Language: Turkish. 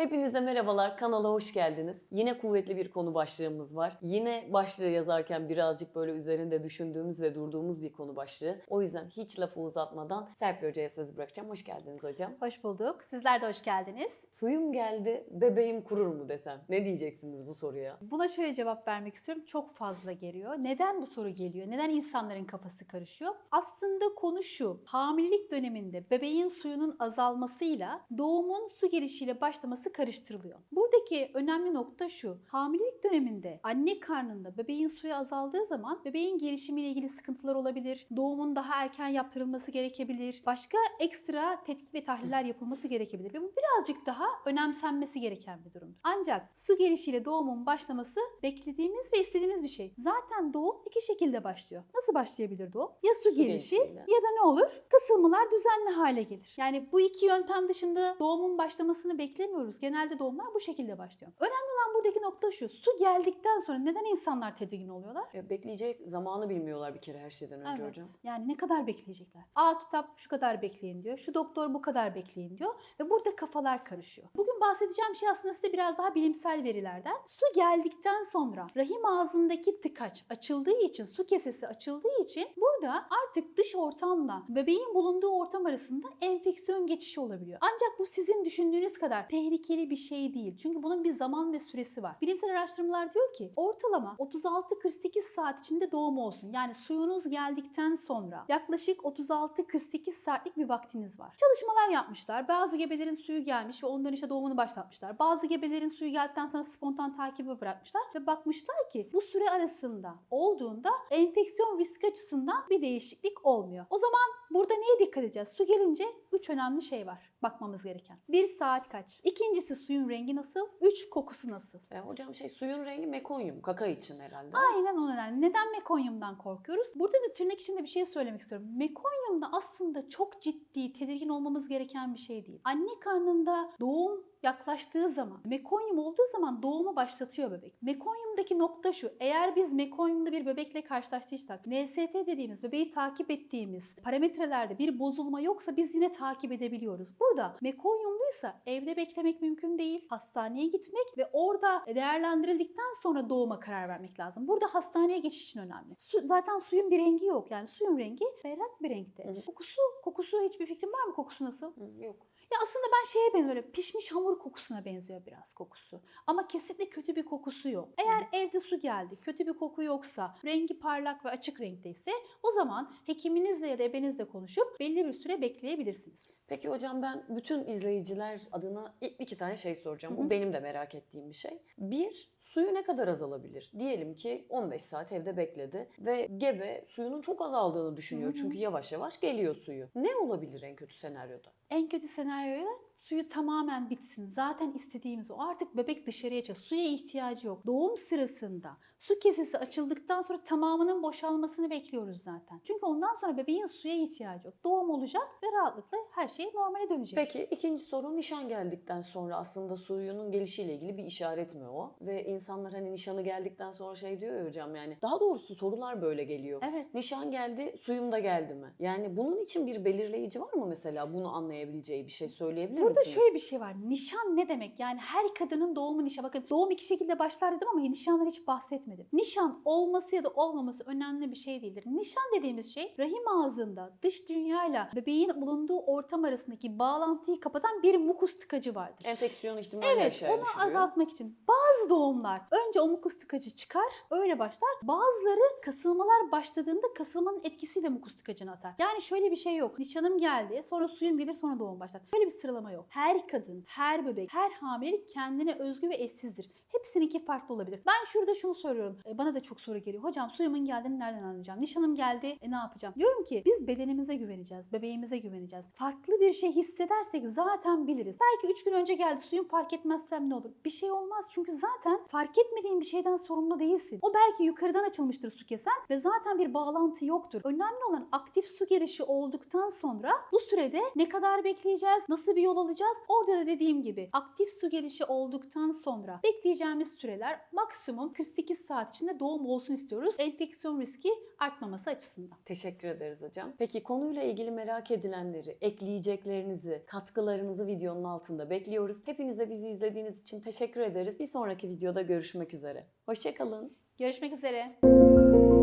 Hepinize merhabalar, kanala hoş geldiniz. Yine kuvvetli bir konu başlığımız var. Yine başlığı yazarken birazcık böyle üzerinde düşündüğümüz ve durduğumuz bir konu başlığı. O yüzden hiç lafı uzatmadan Serpil Hoca'ya söz bırakacağım. Hoş geldiniz hocam. Hoş bulduk. Sizler de hoş geldiniz. Suyum geldi, bebeğim kurur mu desem? Ne diyeceksiniz bu soruya? Buna şöyle cevap vermek istiyorum. Çok fazla geliyor. Neden bu soru geliyor? Neden insanların kafası karışıyor? Aslında konu şu. Hamilelik döneminde bebeğin suyunun azalmasıyla doğumun su gelişiyle başlaması karıştırılıyor. Buradaki önemli nokta şu. Hamilelik döneminde anne karnında bebeğin suyu azaldığı zaman bebeğin gelişimiyle ilgili sıkıntılar olabilir. Doğumun daha erken yaptırılması gerekebilir. Başka ekstra tetkik ve tahliller yapılması gerekebilir. Ve bu birazcık daha önemsenmesi gereken bir durumdur. Ancak su gelişiyle doğumun başlaması beklediğimiz ve istediğimiz bir şey. Zaten doğum iki şekilde başlıyor. Nasıl başlayabilir doğum? Ya su, gelişi gelişiyle. ya da ne olur? Kasılmalar düzenli hale gelir. Yani bu iki yöntem dışında doğumun başlamasını beklemiyoruz. Genelde doğumlar bu şekilde başlıyor. Önemli olan buradaki nokta şu. Su geldikten sonra neden insanlar tedirgin oluyorlar? Ya bekleyecek zamanı bilmiyorlar bir kere her şeyden önce hocam. Yani ne kadar bekleyecekler? A kitap şu kadar bekleyin diyor. Şu doktor bu kadar bekleyin diyor. Ve burada kafalar karışıyor. Bugün bahsedeceğim şey aslında size biraz daha bilimsel verilerden. Su geldikten sonra rahim ağzındaki tıkaç açıldığı için, su kesesi açıldığı için burada artık dış ortamla bebeğin bulunduğu ortam arasında enfeksiyon geçişi olabiliyor. Ancak bu sizin düşündüğünüz kadar tehlikeli bir şey değil. Çünkü bunun bir zaman ve süresi var. Bilimsel araştırmalar diyor ki ortalama 36-48 saat içinde doğum olsun. Yani suyunuz geldikten sonra yaklaşık 36-48 saatlik bir vaktiniz var. Çalışmalar yapmışlar. Bazı gebelerin suyu gelmiş ve onların işte doğumunu başlatmışlar. Bazı gebelerin suyu geldikten sonra spontan takibi bırakmışlar ve bakmışlar ki bu süre arasında olduğunda enfeksiyon riski açısından bir değişiklik olmuyor. O zaman burada neye dikkat edeceğiz? Su gelince 3 önemli şey var bakmamız gereken. 1 saat kaç? İkincisi suyun rengi nasıl? 3 kokusu nasıl? E, hocam şey suyun rengi mekonyum, kaka için herhalde. Aynen o nedenle. Neden mekonyumdan korkuyoruz? Burada da tırnak içinde bir şey söylemek istiyorum. Mekonyum da aslında çok ciddi, tedirgin olmamız gereken bir şey değil. Anne karnında doğum yaklaştığı zaman, mekonyum olduğu zaman doğumu başlatıyor bebek. Mekonyumdaki nokta şu. Eğer biz mekonyumda bir bebekle karşılaştıysak, NST dediğimiz bebeği takip ettiğimiz parametrelerde bir bozulma yoksa biz yine takip edebiliyoruz. Burada mekonyumluysa evde beklemek mümkün değil. Hastaneye gitmek ve orada değerlendirildikten sonra doğuma karar vermek lazım. Burada hastaneye geçiş için önemli. Su, zaten suyun bir rengi yok. Yani suyun rengi berrak bir renkte. Hı hı. Kokusu, kokusu hiçbir fikrin var mı? Kokusu nasıl? Hı, yok. Ya aslında ben şeye benziyor, böyle pişmiş hamur kokusuna benziyor biraz kokusu. Ama kesinlikle kötü bir kokusu yok. Eğer evde su geldi, kötü bir koku yoksa, rengi parlak ve açık renkteyse o zaman hekiminizle ya da ebenizle konuşup belli bir süre bekleyebilirsiniz. Peki hocam ben bütün izleyiciler adına ilk iki tane şey soracağım. Hı hı. Bu benim de merak ettiğim bir şey. Bir, suyu ne kadar azalabilir? Diyelim ki 15 saat evde bekledi ve gebe suyunun çok azaldığını düşünüyor. Hı hı. Çünkü yavaş yavaş geliyor suyu. Ne olabilir en kötü senaryoda? En kötü senaryoda suyu tamamen bitsin. Zaten istediğimiz o. Artık bebek dışarıya çıkıyor. Suya ihtiyacı yok. Doğum sırasında su kesesi açıldıktan sonra tamamının boşalmasını bekliyoruz zaten. Çünkü ondan sonra bebeğin suya ihtiyacı yok. Doğum olacak ve rahatlıkla her şey normale dönecek. Peki ikinci soru nişan geldikten sonra aslında suyunun gelişiyle ilgili bir işaret mi o? Ve insanlar hani nişanı geldikten sonra şey diyor ya hocam yani daha doğrusu sorular böyle geliyor. Evet. Nişan geldi, suyum da geldi mi? Yani bunun için bir belirleyici var mı mesela bunu anlayabileceği bir şey söyleyebilir Burada misiniz? şöyle bir şey var. Nişan ne demek? Yani her kadının doğumu nişan. Bakın doğum iki şekilde başlar dedim ama nişandan hiç bahsetmedim. Nişan olması ya da olmaması önemli bir şey değildir. Nişan dediğimiz şey rahim ağzında dış dünyayla bebeğin bulunduğu ortam arasındaki bağlantıyı kapatan bir mukus tıkacı vardır. Enfeksiyon ihtimali Evet, onu düşürüyor. azaltmak için bazı doğumlar önce o mukus tıkacı çıkar, öyle başlar. Bazıları kasılmalar başladığında kasılmanın etkisiyle mukus tıkacını atar. Yani şöyle bir şey yok. Nişanım geldi, sonra suyum gelir, sonra doğum başlar. Böyle bir sıralama yok. Her kadın, her bebek, her hamilelik kendine özgü ve eşsizdir. Hepsininki farklı olabilir. Ben şurada şunu soruyorum. E, bana da çok soru geliyor. Hocam suyumun geldiğini nereden anlayacağım? Nişanım geldi, e ne yapacağım? Diyorum ki biz bedenimize güveneceğiz, bebeğimize güveneceğiz. Farklı bir şey hissedersek zaten biliriz. Belki 3 gün önce geldi suyum fark etmezsem ne olur? Bir şey olmaz çünkü zaten fark etmediğin bir şeyden sorumlu değilsin. O belki yukarıdan açılmıştır su kesen ve zaten bir bağlantı yoktur. Önemli olan aktif su gelişi olduktan sonra bu sürede ne kadar bekleyeceğiz, nasıl bir yol alacağız? Alacağız. Orada da dediğim gibi aktif su gelişi olduktan sonra bekleyeceğimiz süreler maksimum 48 saat içinde doğum olsun istiyoruz. Enfeksiyon riski artmaması açısından. Teşekkür ederiz hocam. Peki konuyla ilgili merak edilenleri, ekleyeceklerinizi, katkılarınızı videonun altında bekliyoruz. Hepinize bizi izlediğiniz için teşekkür ederiz. Bir sonraki videoda görüşmek üzere. Hoşçakalın. Görüşmek üzere.